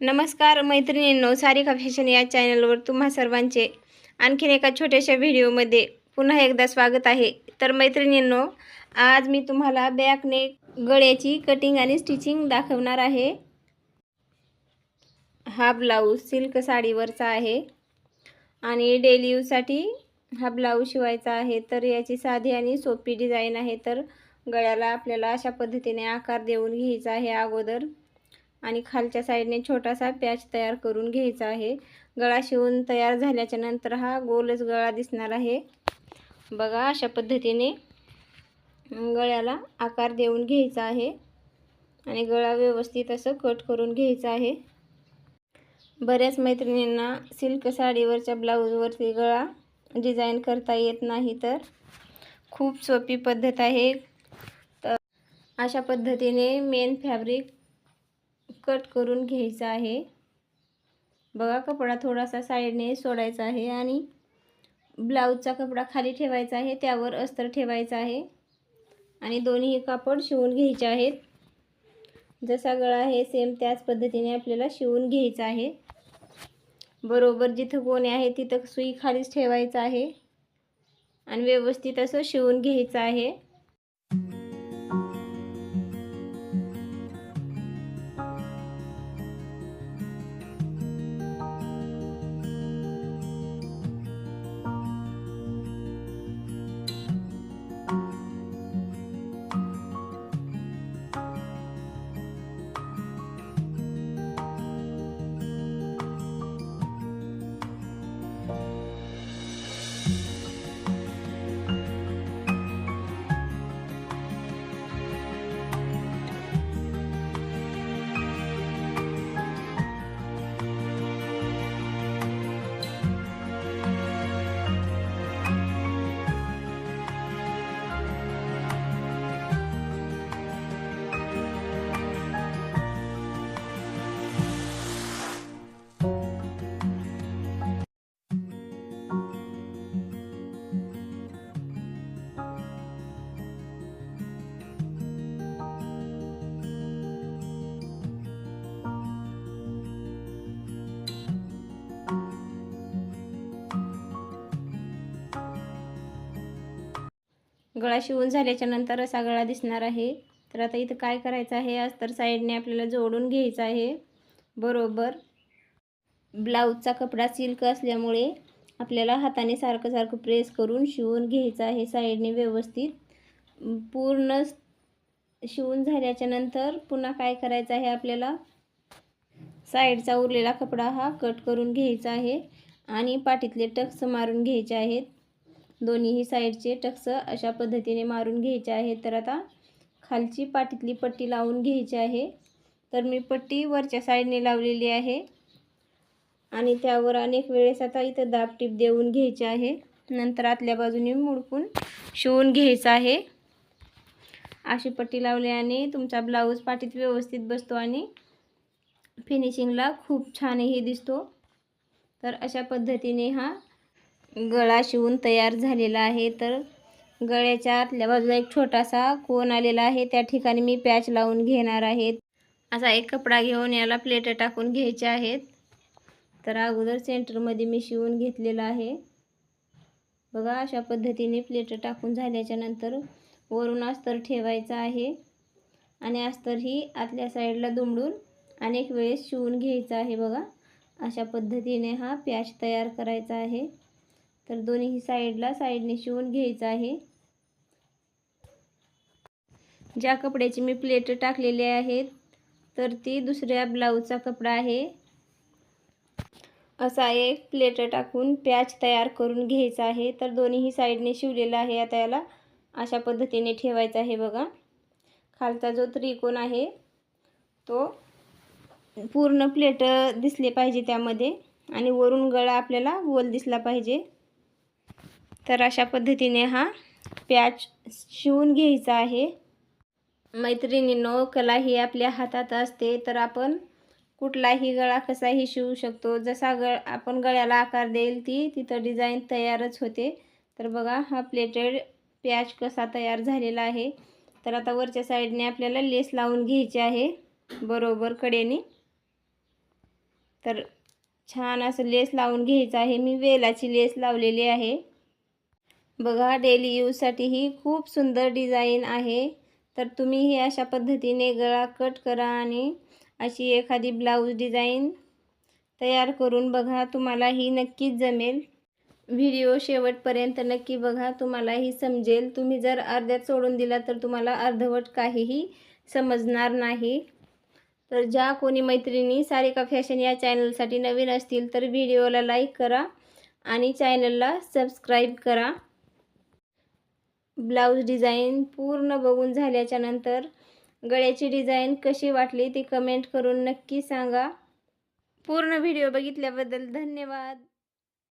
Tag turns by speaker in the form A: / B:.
A: नमस्कार मैत्रिणींनो सारिका फॅशन या चॅनलवर तुम्हा सर्वांचे आणखीन एका छोट्याशा व्हिडिओमध्ये पुन्हा एकदा स्वागत आहे. तर मैत्रिणींनो आज मी तुम्हाला बॅकने गळ्याची कटिंग आणि स्टिचिंग दाखवणार आहे. हा ब्लाऊज सिल्क साडीवरचा आहे आणि डेली यूजसाठी हा ब्लाऊज शिवायचा आहे. तर याची साधी आणि सोपी डिझाईन आहे. तर गळ्याला आपल्याला अशा पद्धतीने आकार देऊन घ्यायचा आहे अगोदर. आणि खालच्या साईडने छोटासा पॅच तयार करून घ्यायचा आहे. गळा शिवून तयार झाल्याच्यानंतर हा गोलच गळा दिसणार आहे. बघा अशा पद्धतीने गळ्याला आकार देऊन घ्यायचा आहे आणि गळा व्यवस्थित असं कट करून घ्यायचा आहे. बऱ्याच मैत्रिणींना सिल्क साडीवरच्या ब्लाऊजवरती गळा डिझाईन करता येत नाही तर खूप सोपी पद्धत आहे. तर अशा पद्धतीने मेन फॅब्रिक कट करून घ्यायचा आहे. बघा कपडा थोडासा साईडने सोडायचा आहे आणि ब्लाऊजचा कपडा खाली ठेवायचा आहे त्यावर अस्तर ठेवायचा आहे आणि दोन्ही कापड शिवून घ्यायचे आहेत. जसा गळा आहे सेम त्याच पद्धतीने आपल्याला शिवून घ्यायचा आहे. बरोबर जिथं कोणी आहे तिथं सुई खालीच ठेवायचं आहे आणि व्यवस्थित असं शिवून घ्यायचं आहे. गळा शिवून झाल्याच्यानंतर असा गळा दिसणार आहे. तर आता इथं काय करायचं आहे? अस्तर साईडने आपल्याला जोडून घ्यायचं आहे. बरोबर. ब्लाऊजचा कपडा सिल्क असल्यामुळे आपल्याला हाताने सारखं सारखं प्रेस करून शिवून घ्यायचं आहे साईडने व्यवस्थित. पूर्ण शिवून झाल्याच्यानंतर पुन्हा काय करायचं आहे आपल्याला? साईडचा उरलेला कपडा हा कट करून घ्यायचा आहे आणि पाठीतले टक्स मारून घ्यायचे आहेत. दोन्हीही साईडचे टक्स अशा पद्धतीने मारून घ्यायचे आहे तर आता खालची पाठीतली पट्टी लावून घ्यायची आहे. तर मी पट्टी वरच्या साईडने लावलेली आहे. आणि त्यावर अनेक वेळेस आता इथं दाब टीप देऊन घ्यायची आहे. नंतर आतल्या बाजूने मुडकून शिवून घ्यायचं आहे. अशी पट्टी लावल्याने तुमचा ब्लाऊज पाठीत व्यवस्थित बसतो आणि फिनिशिंगला खूप छानही दिसतो. तर अशा पद्धतीने हा गळा शिवून तयार झालेला आहे. तर गळ्याच्या आतल्या बाजूला एक छोटासा कोण आलेला आहे. त्या ठिकाणी मी पॅच लावून घेणार आहे. असा एक कपडा घेऊन याला प्लेट टाकून घ्यायचे आहेत. तर अगोदर सेंटरमध्ये मी शिवून घेतलेला आहे. बघा अशा पद्धतीने प्लेट टाकून झाल्याच्यानंतर वरून अस्तर ठेवायचा आहे. आणि अस्तर ही आतल्या साईडला दुमडून अनेक वेळेस शिवून घ्यायचं आहे. बघा अशा पद्धतीने हा प्याच तयार करायचा आहे. तर दोन्ही साईडला साईडने शिवून घ्यायचं आहे. ज्या कपड्याची मी प्लेट टाकलेली आहेत तर ती दुसऱ्या ब्लाऊजचा कपडा आहे. असा एक प्लेट टाकून पॅच तयार करून घ्यायचा आहे. तर दोन्हीही साईडने शिवलेला आहे. आता याला अशा पद्धतीने ठेवायचा आहे बघा. खालचा जो त्रिकोण आहे तो पूर्ण प्लेट दिसले पाहिजे त्यामध्ये आणि वरून गळा आपल्याला गोल दिसला पाहिजे. तर अशा पद्धतीने हा पॅच शिवून घ्यायचा आहे. मैत्रिणींनो कला ही आपल्या हातात असते तर आपण कुठलाही गळा कसाही शिवू शकतो. जसा गळ आपण गळ्याला आकार देईल ती तिथं डिझाईन तयारच होते. तर बघा हा प्लेटेड प्याज कसा तयार झालेला आहे. तर आता वरच्या साईडने आपल्याला लेस लावून घ्यायची आहे बरोबर कडेने. तर छान असं लेस लावून घ्यायचं आहे. मी वेलाची लेस लावलेली आहे. बघा डेली यूजसाठी ही खूप सुंदर डिझाईन आहे. तर तुम्ही ही अशा पद्धतीने गळा कट करा आणि अशी एखादी ब्लाऊज डिझाईन तयार करून बघा तुम्हाला ही नक्कीच जमेल. व्हिडिओ शेवटपर्यंत नक्की बघा तुम्हालाही समजेल. तुम्ही जर अर्ध्यात सोडून दिला तर तुम्हाला अर्धवट काहीही समजणार नाही. तर ज्या कोणी मैत्रिणी सारिका फॅशन या चॅनलसाठी नवीन असतील तर व्हिडिओला लाईक करा आणि चॅनलला सबस्क्राईब करा. ब्लाऊज डिझाईन पूर्ण बघून झाल्याच्यानंतर गळ्याची डिझाईन कशी वाटली ती कमेंट करून नक्की सांगा. पूर्ण व्हिडिओ बघितल्याबद्दल धन्यवाद.